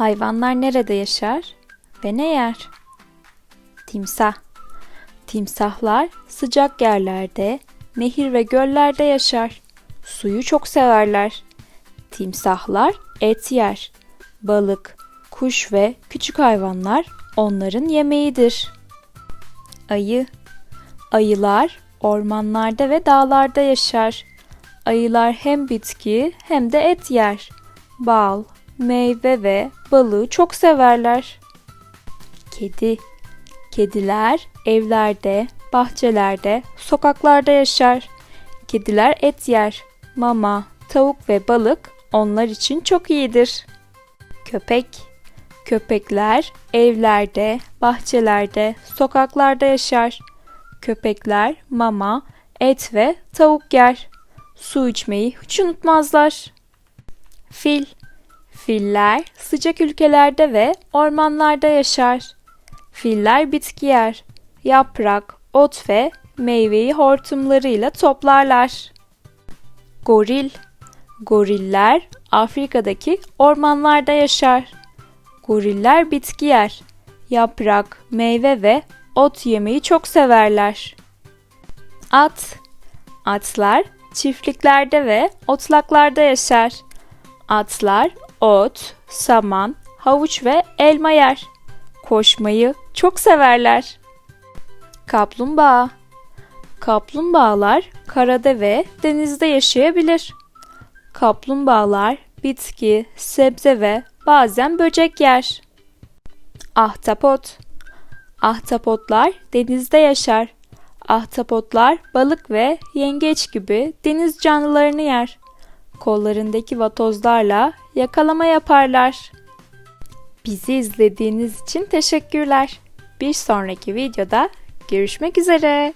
Hayvanlar nerede yaşar ve ne yer? Timsah. Timsahlar sıcak yerlerde, nehir ve göllerde yaşar. Suyu çok severler. Timsahlar et yer. Balık, kuş ve küçük hayvanlar onların yemeğidir. Ayı. Ayılar ormanlarda ve dağlarda yaşar. Ayılar hem bitki hem de et yer. Bal, meyve ve balığı çok severler. Kedi. Kediler evlerde, bahçelerde, sokaklarda yaşar. Kediler et yer. Mama, tavuk ve balık onlar için çok iyidir. Köpek. Köpekler evlerde, bahçelerde, sokaklarda yaşar. Köpekler mama, et ve tavuk yer. Su içmeyi hiç unutmazlar. Fil. Filler sıcak ülkelerde ve ormanlarda yaşar. Filler bitki yer. Yaprak, ot ve meyveyi hortumlarıyla toplarlar. Goril. Goriller Afrika'daki ormanlarda yaşar. Goriller bitki yer. Yaprak, meyve ve ot yemeyi çok severler. At. Atlar çiftliklerde ve otlaklarda yaşar. Atlar ot, saman, havuç ve elma yer. Koşmayı çok severler. Kaplumbağa. Kaplumbağalar karada ve denizde yaşayabilir. Kaplumbağalar bitki, sebze ve bazen böcek yer. Ahtapot. Ahtapotlar denizde yaşar. Ahtapotlar balık ve yengeç gibi deniz canlılarını yer. Kollarındaki vatozlarla yakalama yaparlar. Bizi izlediğiniz için teşekkürler. Bir sonraki videoda görüşmek üzere.